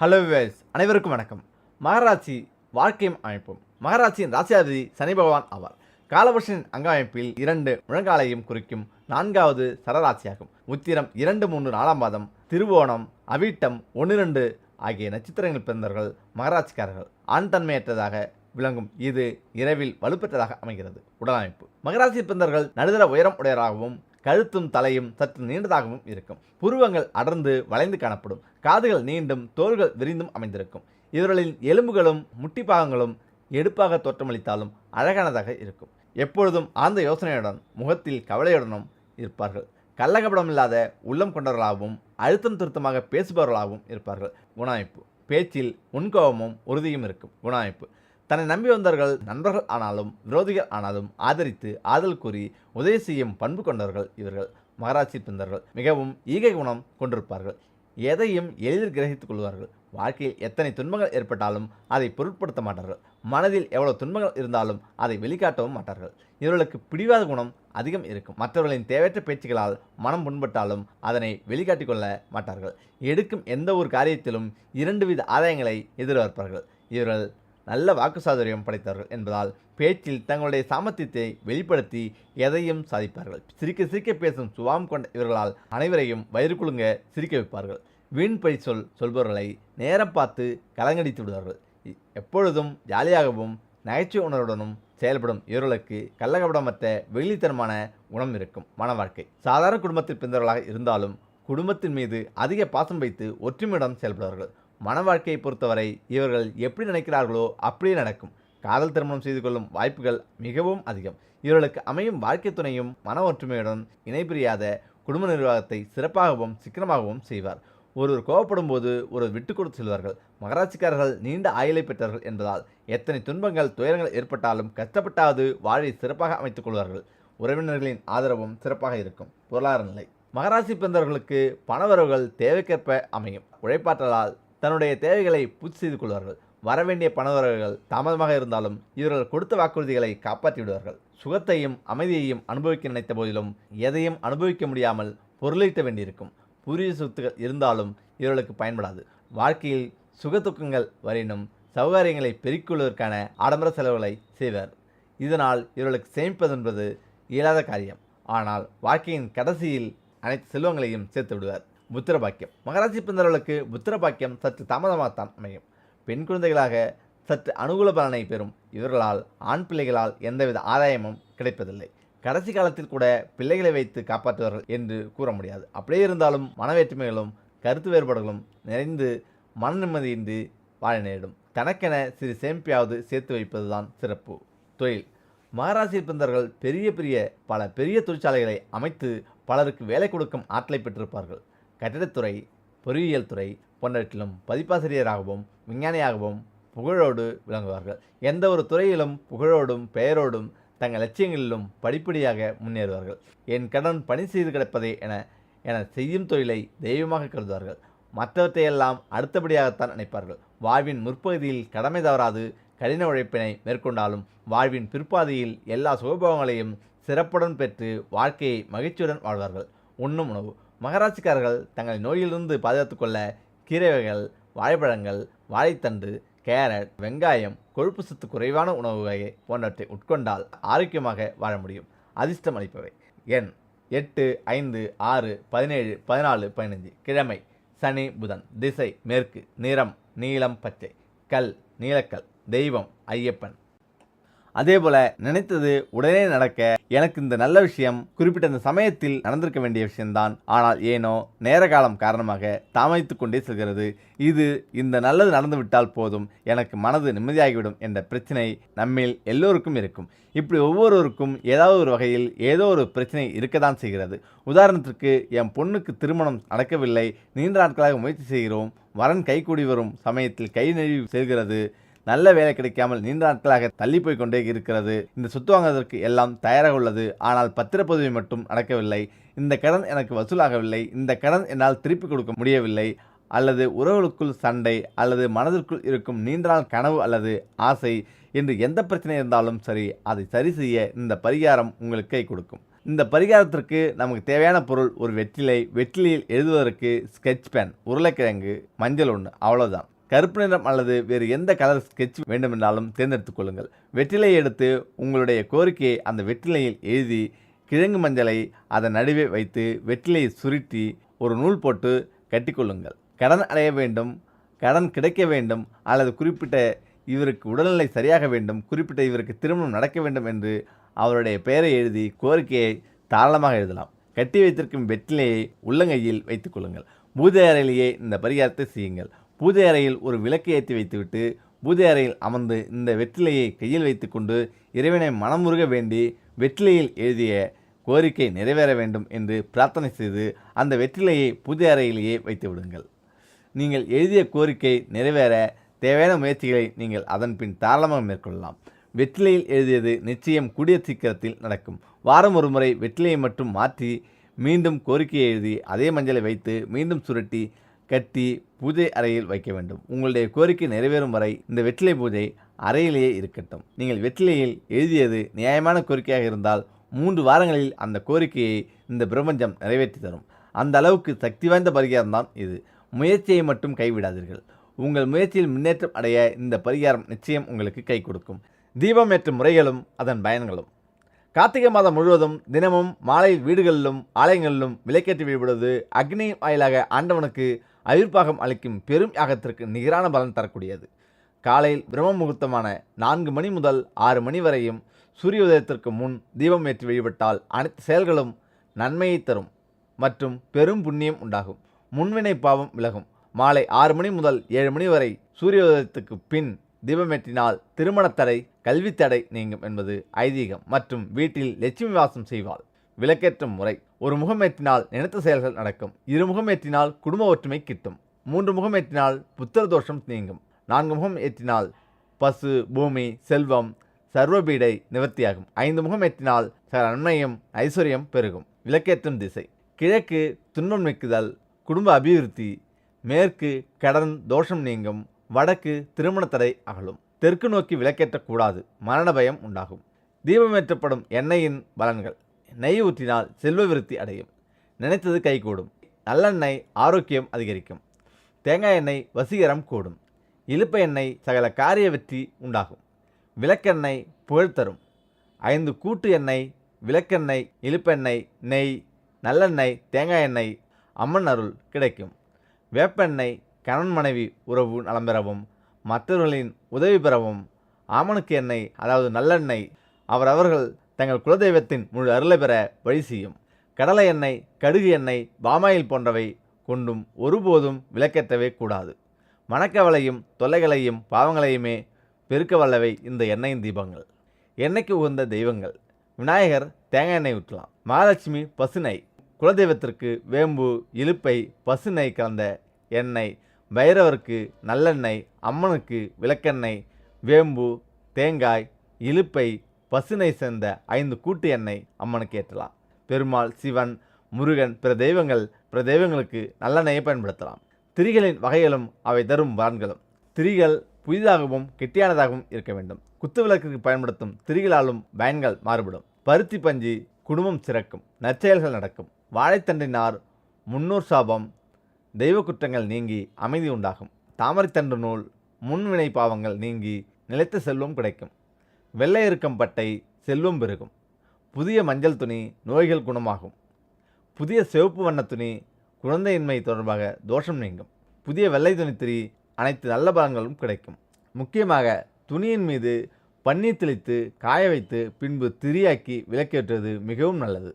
Hello wives அனைவருக்கும் வணக்கம். மகராட்சி வாழ்க்கையும் அமைப்பும். மகராட்சியின் ராசியாதிபதி சனி பகவான் ஆவார். அங்க அங்கமைப்பில் இரண்டு முழங்காலையும் குறிக்கும் நான்காவது சரராசியாகும். உத்திரம் இரண்டு மூன்று நாலாம் பாதம் திருவோணம் அவிட்டம் ஒன்று ரெண்டு ஆகிய நட்சத்திரங்கள் பிறந்தவர்கள் மகராட்சிக்காரர்கள். ஆண் தன்மையற்றதாக விளங்கும். இது இரவில் வலுப்பெற்றதாக அமைகிறது. உடலமைப்பு மகராசி பிறந்தவர்கள் நடுதர உயரம் உடையராகவும் கழுத்தும் தலையும் சற்று நீண்டதாகவும் இருக்கும். புருவங்கள் அடர்ந்து வளைந்து காணப்படும். காதுகள் நீண்டும் தோள்கள் விரிந்தும் அமைந்திருக்கும். இவர்களின் எலும்புகளும் முட்டிப்பாகங்களும் எடுப்பாக தோற்றமளித்தாலும் அழகானதாக இருக்கும். எப்பொழுதும் ஆழ்ந்த யோசனையுடன் முகத்தில் கவலையுடனும் இருப்பார்கள். கள்ளகபடமில்லாத உள்ளம் கொண்டவர்களாகவும் அழுத்தம் திருத்தமாக பேசுபவர்களாகவும் இருப்பார்கள். குணாமைப்பு பேச்சில் முன்கோபமும் உறுதியும் இருக்கும். குணாமைப்பு தன்னை நம்பி வந்தவர்கள் நண்பர்கள் ஆனாலும் விரோதிகள் ஆனாலும் ஆதரித்து ஆதல் கூறி உதவி செய்யும் பண்பு கொண்டவர்கள் இவர்கள். மகராட்சி பிந்தர்கள் மிகவும் ஈகை குணம் கொண்டிருப்பார்கள். எதையும் எளிதில் கிரகித்துக் கொள்வார்கள். வாழ்க்கையில் எத்தனை துன்பங்கள் ஏற்பட்டாலும் அதை பொருட்படுத்த மாட்டார்கள். மனதில் எவ்வளவு துன்பங்கள் இருந்தாலும் அதை வெளிக்காட்டவும் மாட்டார்கள். இவர்களுக்கு பிடிவாத குணம் அதிகம் இருக்கும். மற்றவர்களின் தேவையற்ற பேச்சுகளால் மனம் புண்பட்டாலும் அதனை வெளிக்காட்டிக் கொள்ள மாட்டார்கள். எடுக்கும் எந்த ஒரு காரியத்திலும் இரண்டு வித ஆதாயங்களை எதிர்பார்ப்பார்கள். இவர்கள் நல்ல வாக்கு சாதுரியம் படைத்தவர்கள் என்பதால் பேச்சில் தங்களுடைய சாமர்த்தியத்தை வெளிப்படுத்தி எதையும் சாதிப்பார்கள். சிரிக்க சிரிக்க பேசும் சுபாவம் கொண்ட இவர்களால் அனைவரையும் வயிறு குலுங்க சிரிக்க வைப்பார்கள். வீண் பழி சொல் சொல்பவர்களை நேரம் பார்த்து கலங்கடித்து விடுவார்கள். எப்பொழுதும் ஜாலியாகவும் நகைச்சுவை உணர்வுடனும் செயல்படும் இவர்களுக்கு கள்ளகபடமற்ற வெள்ளித்தனமான குணம் இருக்கும். மன வாழ்க்கை சாதாரண குடும்பத்தில் பிறந்தவர்களாக இருந்தாலும் குடும்பத்தின் மீது அதிக பாசம் வைத்து ஒற்றுமையுடன் செயல்படுவார்கள். மன வாழ்க்கையை பொறுத்தவரை இவர்கள் எப்படி நினைக்கிறார்களோ அப்படியே நடக்கும். காதல் திருமணம் செய்து கொள்ளும் வாய்ப்புகள் மிகவும் அதிகம். இவர்களுக்கு அமையும் வாழ்க்கை துணையும் மன ஒற்றுமையுடன் இணைபிரியாத குடும்ப நிர்வாகத்தை சிறப்பாகவும் சிக்கனமாகவும் செய்வார். ஒருவர் கோவப்படும் போது ஒருவர் விட்டு கொடுத்து செல்வார்கள். மகராட்சிக்காரர்கள் நீண்ட ஆயுளை பெற்றவர்கள் என்பதால் எத்தனை துன்பங்கள் துயரங்கள் ஏற்பட்டாலும் கஷ்டப்பட்டாவது வாழை சிறப்பாக அமைத்துக் கொள்வார்கள். உறவினர்களின் ஆதரவும் சிறப்பாக இருக்கும். பொருளாதார நிலை. மகராசி பிறந்தவர்களுக்கு பணவரவுகள் தேவைக்கேற்ப அமையும். உழைப்பாற்றலால் தன்னுடைய தேவைகளை பூர்த்தி செய்து கொள்வார்கள். வரவேண்டிய பணவர்கள் தாமதமாக இருந்தாலும் இவர்கள் கொடுத்த வாக்குறுதிகளை காப்பாற்றி விடுவார்கள் சுகத்தையும் அமைதியையும் அனுபவிக்க நினைத்த போதிலும் எதையும் அனுபவிக்க முடியாமல் பொருளீட்ட வேண்டியிருக்கும். புரிய சொத்துக்கள் இருந்தாலும் இவர்களுக்கு பயன்படாது. வாழ்க்கையில் சுகத்துக்கங்கள் வரையினும் சௌகரியங்களை பெருக்கிக்கொள்வதற்கான ஆடம்பர செலவுகளை செய்வர். இதனால் இவர்களுக்கு சேமிப்பது என்பது இயலாத காரியம். ஆனால் வாழ்க்கையின் கடைசியில் அனைத்து செல்வங்களையும் சேர்த்து விடுவார். புத்திரபாக்கியம் மகராசி பிறந்தவர்களுக்கு புத்திரபாக்கியம் சற்று தாமதமாகத்தான் அமையும். பெண் குழந்தைகளாக சற்று அனுகூல பலனை பெறும். இவர்களால் ஆண் பிள்ளைகளால் எந்தவித ஆதாயமும் கிடைப்பதில்லை. கடைசி காலத்தில் கூட பிள்ளைகளை வைத்து காப்பாற்றுவார்கள் என்று கூற முடியாது. அப்படியே இருந்தாலும் மனவேற்றுமைகளும் கருத்து வேறுபாடுகளும் நிறைந்து மன நிம்மதியின்றி வாழ நேரிடும். தனக்கென சிறு சேமிப்பையாவது சேர்த்து வைப்பதுதான் சிறப்பு. தொழில். மகாராசியில் பிறந்தவர்கள் பெரிய பெரிய பல பெரிய தொழிற்சாலைகளை அமைத்து பலருக்கு வேலை கொடுக்கும் ஆற்றலை பெற்றிருப்பார்கள். கட்டிடத்துறை பொறியியல் துறை போன்றவற்றிலும் பதிப்பாசிரியராகவும் விஞ்ஞானியாகவும் புகழோடு விளங்குவார்கள். எந்த ஒரு துறையிலும் புகழோடும் பெயரோடும் தங்கள் லட்சியங்களிலும் படிப்படியாக முன்னேறுவார்கள். என் கடன் பணி செய்து கிடப்பதே என என செய்யும் தொழிலை தெய்வமாக கருதுவார்கள். மற்றவற்றையெல்லாம் அடுத்தபடியாகத்தான் நினைப்பார்கள். வாழ்வின் முற்பகுதியில் கடமை தவறாது கடின உழைப்பினை மேற்கொண்டாலும் வாழ்வின் பிற்பாதையில் எல்லா சுகபோகங்களையும் சிறப்புடன் பெற்று வாழ்க்கையை மகிழ்ச்சியுடன் வாழ்வார்கள். உண்ணும் உணவு. மகராட்சிக்காரர்கள் தங்கள் நோயிலிருந்து பாதுகாத்து கொள்ள கீரை வகைகள் வாழைப்பழங்கள் வாழைத்தண்டு கேரட் வெங்காயம் கொழுப்பு சத்து குறைவான உணவு வகை போன்றவற்றை உட்கொண்டால் ஆரோக்கியமாக வாழ முடியும். அதிர்ஷ்டம் அளிப்பவை. எண் எட்டு ஐந்து ஆறு பதினேழு பதினாலு பதினஞ்சு கிழமை சனி புதன். திசை மேற்கு. நிறம் நீலம் பச்சை. கல் நீலக்கல். தெய்வம் ஐயப்பன். அதே போல நினைத்தது உடனே நடக்க எனக்கு இந்த நல்ல விஷயம் குறிப்பிட்ட இந்த சமயத்தில் நடந்திருக்க வேண்டிய விஷயம்தான். ஆனால் ஏனோ நேர காலம் காரணமாக தாமதித்து கொண்டே செல்கிறது. இது இந்த நல்லது நடந்துவிட்டால் போதும். எனக்கு மனது நிம்மதியாகிவிடும் என்ற பிரச்சனை நம்மில் எல்லோருக்கும் இருக்கும். இப்படி ஒவ்வொருவருக்கும் ஏதாவது ஒரு வகையில் ஏதோ ஒரு பிரச்சனை இருக்கத்தான் செய்கிறது. உதாரணத்திற்கு என் பொண்ணுக்கு திருமணம் நடக்கவில்லை. நீண்ட நாட்களாக முயற்சி செய்கிறோம். வரன் கைகூடி வரும் சமயத்தில் கை நழுவி செல்கிறது. நல்ல வேலை கிடைக்காமல் நீண்ட நாட்களாக தள்ளி போய் கொண்டே இருக்கிறது. இந்த சொத்து வாங்குவதற்கு எல்லாம் தயாராக உள்ளது. ஆனால் பத்திரப்பதிவு மட்டும் நடக்கவில்லை இந்த கடன் எனக்கு வசூலாகவில்லை. இந்த கடன் என்னால் திருப்பி கொடுக்க முடியவில்லை. அல்லது உறவுகளுக்குள் சண்டை அல்லது மனதிற்குள் இருக்கும் நீண்ட நாள் கனவு அல்லது ஆசை என்று எந்த பிரச்சனை இருந்தாலும் சரி அதை சரி செய்ய இந்த பரிகாரம் உங்களுக்கு கை கொடுக்கும். இந்த பரிகாரத்திற்கு நமக்கு தேவையான பொருள் ஒரு வெற்றிலை வெற்றிலையில் எழுதுவதற்கு ஸ்கெட்ச் பேன் உருளைக்கிழங்கு மஞ்சள் ஒன்று அவ்வளோதான் கருப்பு நிறம் அல்லது வேறு எந்த கலர் ஸ்கெட்ச் வேண்டுமென்றாலும் தேர்ந்தெடுத்துக் கொள்ளுங்கள். வெற்றிலையை எடுத்து உங்களுடைய கோரிக்கையை அந்த வெற்றிலையில் எழுதி கிழங்கு மஞ்சளை அதன் நடுவே வைத்து வெற்றிலையை சுருட்டி ஒரு நூல் போட்டு கட்டிக்கொள்ளுங்கள் கடன் அடைய வேண்டும் கடன் கிடைக்க வேண்டும் அல்லது குறிப்பிட்ட இவருக்கு உடல்நிலை சரியாக வேண்டும் குறிப்பிட்ட இவருக்கு திருமணம் நடக்க வேண்டும் என்று அவருடைய பெயரை எழுதி கோரிக்கையை தாராளமாக எழுதலாம். கட்டி வைத்திருக்கும் வெற்றிலையை உள்ளங்கையில் வைத்துக் கொள்ளுங்கள். பூஜை அறையிலேயே இந்த பரிகாரத்தை செய்யுங்கள். பூஜை அறையில் ஒரு விளக்கு ஏற்றி வைத்துவிட்டு பூஜை அறையில் அமர்ந்து இந்த வெற்றிலையை கையில் வைத்துக்கொண்டு இறைவனை மனமுருக வேண்டி வெற்றிலையில் எழுதிய கோரிக்கை நிறைவேற வேண்டும் என்று பிரார்த்தனை செய்து அந்த வெற்றிலையை பூஜை அறையிலேயே வைத்து விடுங்கள். நீங்கள் எழுதிய கோரிக்கை நிறைவேற தேவையான முயற்சிகளை நீங்கள் அதன் பின் தாராளமாக மேற்கொள்ளலாம். வெற்றிலையில் எழுதியது நிச்சயம் கூடிய சீக்கிரத்தில் நடக்கும். வாரம் ஒரு முறை வெற்றிலையை மட்டும் மாற்றி மீண்டும் கோரிக்கையை எழுதி அதே மஞ்சளை வைத்து மீண்டும் சுருட்டி கட்டி பூஜை அறையில் வைக்க வேண்டும். உங்களுடைய கோரிக்கை நிறைவேறும் வரை இந்த வெற்றிலை பூஜை அறையிலேயே இருக்கட்டும். நீங்கள் வெற்றிலையில் எழுதியது நியாயமான கோரிக்கையாக இருந்தால் மூன்று வாரங்களில் அந்த கோரிக்கையை இந்த பிரபஞ்சம் நிறைவேற்றி தரும். அந்த அளவுக்கு சக்தி வாய்ந்த பரிகாரம் தான் இது. முயற்சியை மட்டும் கைவிடாதீர்கள். உங்கள் முயற்சியில் முன்னேற்றம் அடைய இந்த பரிகாரம் நிச்சயம் உங்களுக்கு கை கொடுக்கும். தீபம் ஏற்றும் முறைகளும் அதன் பயன்களும். கார்த்திகை மாதம் முழுவதும் தினமும் மாலை வீடுகளிலும் ஆலயங்களிலும் விலைக்கேற்றி வழிபடுவது அக்னி வாயிலாக ஆண்டவனுக்கு அவிர்ப்பாகம் அளிக்கும் பெரும் யாகத்திற்கு நிகரான பலன் தரக்கூடியது. காலையில் பிரம்ம முகூர்த்தமான நான்கு மணி முதல் ஆறு மணி வரையும் சூரிய உதயத்திற்கு முன் தீபம் ஏற்றி வழிபட்டால் அனைத்து செயல்களும் நன்மையை தரும் மற்றும் பெரும் புண்ணியம் உண்டாகும். முன்வினை பாவம் விலகும். மாலை ஆறு மணி முதல் ஏழு மணி வரை சூரிய உதயத்துக்கு பின் தீபமேற்றினால் திருமணத்தடை தடை தடை நீங்கும் என்பது ஐதீகம் மற்றும் வீட்டில் லட்சுமி வாசம் செய்வாள். விளக்கேற்றும் முறை. ஒரு முகம் ஏற்றினால் நினைத்த செயல்கள் நடக்கும். இரு முகம் ஏற்றினால் குடும்ப ஒற்றுமை கிட்டும். மூன்று முகம் ஏற்றினால் புத்திர தோஷம் நீங்கும். நான்கு முகம் ஏற்றினால் பசு பூமி செல்வம் சர்வபீடை நிவர்த்தியாகும். ஐந்து முகம் ஏற்றினால் சகல நன்மையும் ஐஸ்வர்யம் பெருகும். விளக்கேற்றும் திசை. கிழக்கு துன்பம் நீக்குதல் குடும்ப அபிவிருத்தி மேற்கு கடன் தோஷம் நீங்கும் வடக்கு திருமண தடை அகலும். தெற்கு நோக்கி விளக்கேற்றக்கூடாது மரண பயம் உண்டாகும். தீபமேற்றப்படும் எண்ணெயின் பலன்கள். நெய் ஊற்றினால் செல்வ விருத்தி அடையும். நினைத்தது கைகூடும். நல்லெண்ணெய் ஆரோக்கியம் அதிகரிக்கும். தேங்காய் எண்ணெய் வசீகரம் கூடும். இழுப்ப எண்ணெய் சகல காரிய வெற்றி உண்டாகும். விளக்கெண்ணெய் புகழ் தரும். ஐந்து கூட்டு எண்ணெய் விளக்கெண்ணெய் இழுப்பெண்ணெய் நெய் நல்லெண்ணெய் தேங்காய் எண்ணெய் அம்மன் அருள் கிடைக்கும். வேப்பெண்ணெய் கணவன் மனைவி உறவு நலம் பெறவும் மற்றவர்களின் உதவி பெறவும் ஆமணுக்கு எண்ணெய் அதாவது நல்லெண்ணெய் அவரவர்கள் தங்கள் குலதெய்வத்தின் முழு அருளை பெற வழி செய்யும். கடலை எண்ணெய் கடுகு எண்ணெய் பாமாயில் போன்றவை கொண்டும் ஒருபோதும் விளக்கேற்றவே கூடாது. மணக்கவலையும் தொல்லைகளையும் பாவங்களையுமே பெருக்க வல்லவை இந்த எண்ணெயின் தீபங்கள். எண்ணெய்க்கு உகந்த தெய்வங்கள். விநாயகர் தேங்காய் எண்ணெய் ஊற்றலாம். மகாலட்சுமி பசுனை குலதெய்வத்திற்கு வேம்பு இலுப்பை பசுனை கலந்த எண்ணெய் பைரவருக்கு நல்லெண்ணெய் அம்மனுக்கு விளக்கெண்ணெய் வேம்பு தேங்காய் இலுப்பை பசுனை சேர்ந்த ஐந்து கூட்டு எண்ணெய் அம்மனுக்கு ஏற்றலாம். பெருமாள் சிவன் முருகன் பிற தெய்வங்கள் பிற தெய்வங்களுக்கு நல்லெண்ணெயை பயன்படுத்தலாம். திரிகளின் வகைகளும் அவை தரும் பலன்களும் திரிகள் புதிதாகவும் கெட்டியானதாகவும் இருக்க வேண்டும். குத்து விளக்குக்கு பயன்படுத்தும் திரிகளாலும் பயன்கள் மாறுபடும். பருத்தி பஞ்சு குடும்பம் சிறக்கும். நற்செயல்கள் நடக்கும். வாழைத்தண்டினார் முன்னூர் சாபம் தெய்வ குற்றங்கள் நீங்கி அமைதி உண்டாகும். தாமரைத்தண்டு நூல் முன்வினை பாவங்கள் நீங்கி நிலைத்த செல்வம் கிடைக்கும். வெள்ளையருக்கம் பட்டை செல்வம் பெருகும். புதிய மஞ்சள் துணி நோய்கள் குணமாகும். புதிய சிவப்பு வண்ண துணி குழந்தையின்மை தொடர்பாக தோஷம் நீங்கும். புதிய வெள்ளை துணி திரி அனைத்து நல்ல பலன்களும் கிடைக்கும். முக்கியமாக துணியின் மீது பன்னீர் தெளித்து காய வைத்து பின்பு திரியாக்கி விளக்கேற்றுவது மிகவும் நல்லது.